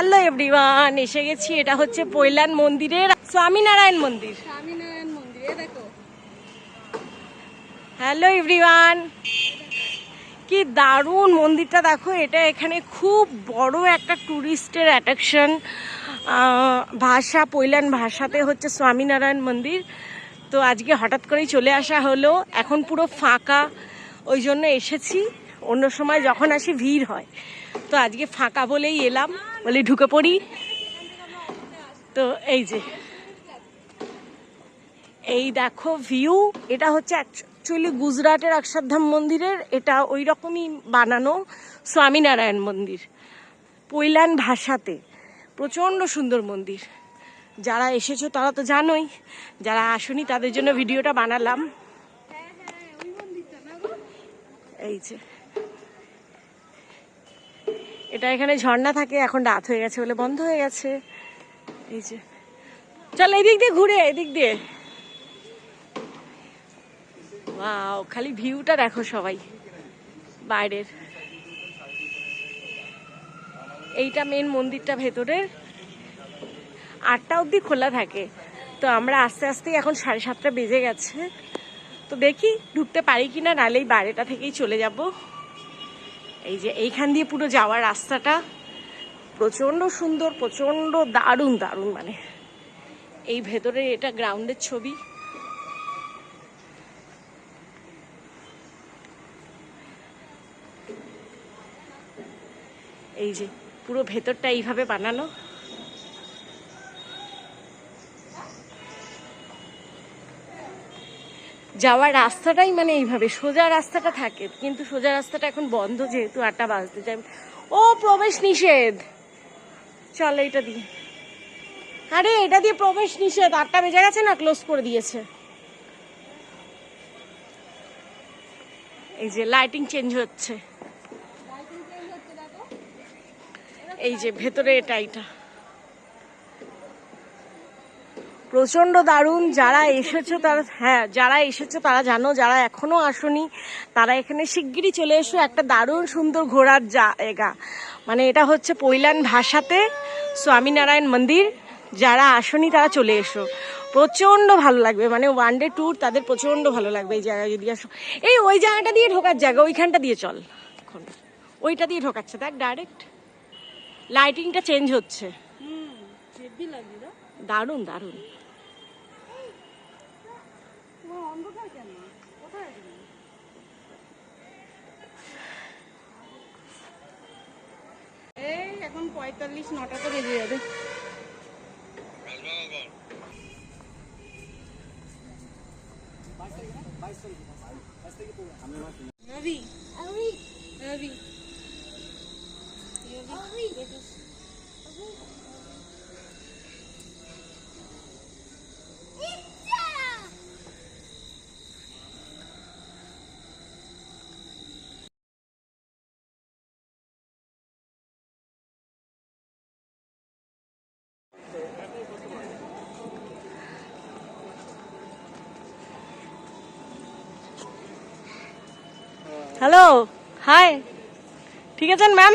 Hello everyone এসে গেছি। এটা হচ্ছে পৈলান মন্দিরের স্বামীনারায়ণ মন্দির। স্বামীনারায়ণ মন্দির দেখো। Hello everyone. কি দারুণ মন্দিরটা দেখো। এটা এখানে খুব বড় একটা ট্যুরিস্টের অ্যাট্রাকশন। ভাষা পৈলান ভাষাতে হচ্ছে স্বামীনারায়ণ মন্দির। তো আজকে হঠাৎ করেই চলে আসা হলো। এখন পুরো ফাঁকা। ওই জন্য এসেছি। অন্য সময় যখন আসি ভিড় হয়। তো আজকে ফাঁকা বলেই এলাম, বলে ঢুকে পড়ি। তো এই যে। এই দেখো ভিউ এটা হচ্ছে অ্যাকচুয়ালি গুজরাটের অক্ষরধাম মন্দিরের, এটা ওই রকমই বানানো স্বামীনারায়ণ মন্দির। পৈলান ভাষাতে, প্রচণ্ড সুন্দর মন্দির। যারা এসেছ তারা তো জানোই, যারা আসনি তাদের জন্য ভিডিওটা বানালাম। এই যে। এটা এখানে ঝর্ণা থাকে, এখন রাত হয়ে গেছে বলে বন্ধ হয়ে গেছে। এই যে। চল এদিক দিয়ে ঘুরে, এদিক দিয়ে। ওয়াও খালি ভিউটা দেখো সবাই, বাইরের। এইটা মেন মন্দিরটা ভেতরের আটটা অবধি খোলা থাকে। তো আমরা আস্তে আস্তে এখন সাড়ে সাতটা বেজে গেছে। তো দেখি ঢুকতে পারি কিনা, নাহলে এই বাইরেটা থেকেই চলে যাব। এই যে এইখান দিয়ে পুরো যাওয়ার রাস্তাটা প্রচণ্ড সুন্দর প্রচণ্ড দারুণ দারুণ মানে। এই ভেতরে এটা গ্রাউন্ডের ছবি। এই যে পুরো ভেতরটা এইভাবে বানানো যাওয়ার রাস্তাটাই মানে এইভাবে, সোজা রাস্তাটা থাকে, কিন্তু সোজা রাস্তাটা এখন বন্ধ যেহেতু আটটা বাজতে যায় ও, প্রবেশ নিষেধ! চল এইটা দিয়ে। আরে, এটা দিয়ে প্রবেশ নিষেধ! আটটা বেজে গেছে না, ক্লোজ করে দিয়েছে। এই যে লাইটিং চেঞ্জ হচ্ছে। এই যে, ভেতরে এটা এটা। প্রচণ্ড দারুণ, যারা এসেছ তারা হ্যাঁ যারা এসেছ তারা জানো, যারা এখনও আসনি, তারা এখানে শিগগিরই চলে এসো একটা দারুণ সুন্দর ঘোরার জায়গা মানে এটা হচ্ছে পৈলান ভাষাতে স্বামীনারায়ণ মন্দির, যারা আসনি তারা চলে এসো। প্রচণ্ড ভালো লাগবে মানে ওয়ান ডে ট্যুর তাদের প্রচণ্ড ভালো লাগবে এই জায়গায় যদি আসো। এই ওই জায়গাটা দিয়ে ঢোকার জায়গা, ওইখানটা দিয়ে চল। এখন। ওইটা দিয়ে ঢোকাচ্ছে, দেখ ডাইরেক্ট লাইটিংটা চেঞ্জ হচ্ছে। দারুণ দারুণ। এই এখন পঁয়তাল্লিশ নটা তো যাবে। রবি রবি। হ্যালো হাই ঠিক আছেন ম্যাম